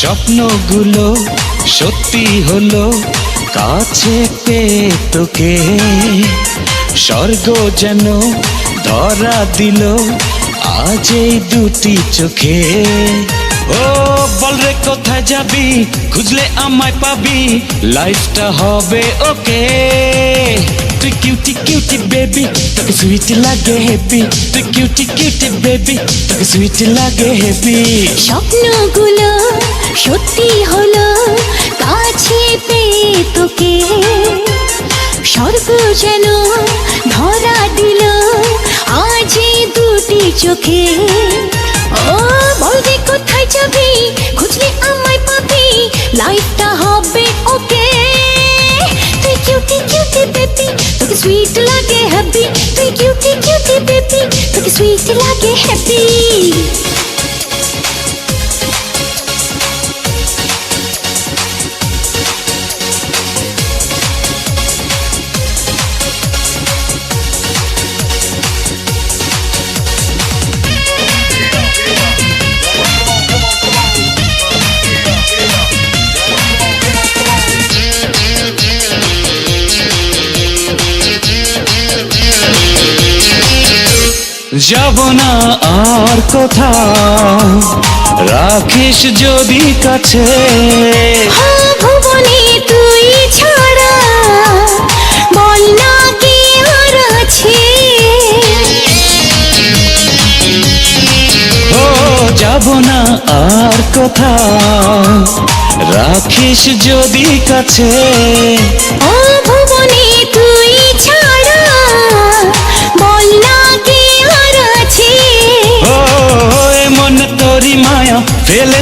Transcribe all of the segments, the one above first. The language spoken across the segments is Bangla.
স্বপ্নগুলো সত্যি হলো কাছে পে তোকে। স্বর্গ যেন ধরা দিল আজ এই দুটি চোখে। ও কোথায় যাবি খুঁজলে আমায় পাবি। লাইফটা হবে ওকে। তুই কিউটি কিউটি বেবি তোকে সুইট লাগে হেপি তুই কিউটি কিউটি বেবি তোকে সুইট লাগে হেপি স্বপ্নগুলো সত্যি হলো কাছে পেয়ে তোকে। স্বর্গ যেন ধরা দিল আজ দুটি চোখে। তোকে সুইট লাগে হ্যাপি তুই কিউটি কিউটি বেবি তোকে সুইট লাগে হ্যাপি যাব না আর কোথাও। রাখিস যদি কাছে। ভুবনে তুই ছাড়া বল না কে আর আছে। ও যাব না আর কোথাও। রাখিস যদি কাছে। ও ভুবনে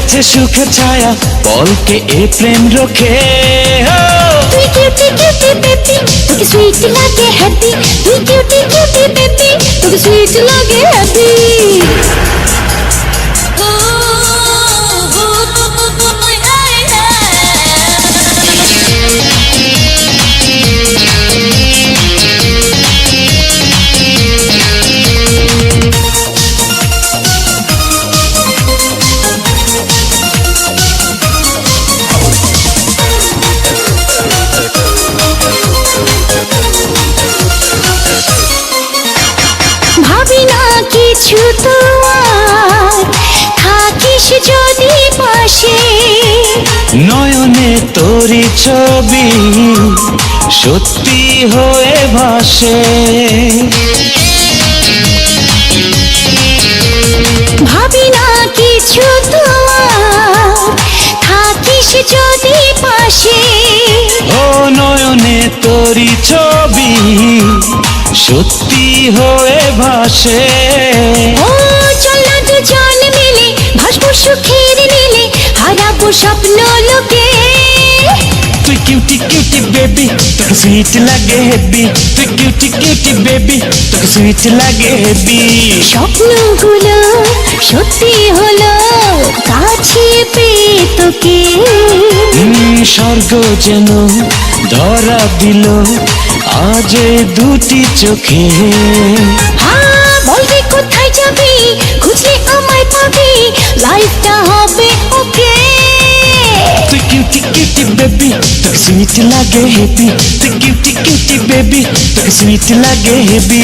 ফেলেছে সুখে ছায়া বলকে এ প্রেম রোখে? ও তুই কিউটি কিউটি বেবি তোকে সুইট লাগে হ্যাপি তুই কিউটি কিউটি বেবি তোকে সুইট লাগে হ্যাপি ভাবি না কিছু তো আর থাকিস যদি পাশে। নয়নে তোরি ছবি সত্যি হয়ে ভাসে। ভাবি না কিছু তো থাকিস যদি পাশে। ও নয়নে তোরি ছবি সত্যি হয়ে ভাসে। ও চল না মিলে ভাসবো সুখের নীলে হারাবো স্বপ্ন লোকে। তুই কিউটি কিউটি বেবি তোকে সুইট লাগে হেবি তুই কিউটি কিউটি বেবি তোকে সুইট লাগে হেবি স্বপ্নগুলো সত্যি হলো কাছে পেয়ে তোকে। স্বর্গ যেন ধরা দিল আজ দুটি চোখে। হ্যাঁ বলবি কোথায় যাবি? খুঁজলে আমায় পাবি। লাইফটা হবে ওকে। তুই কিউটি কিউটি বেবি তোকে সুইট লাগে হেবি তুই কিউটি কিউটি বেবি তোকে সুইট লাগে হেবি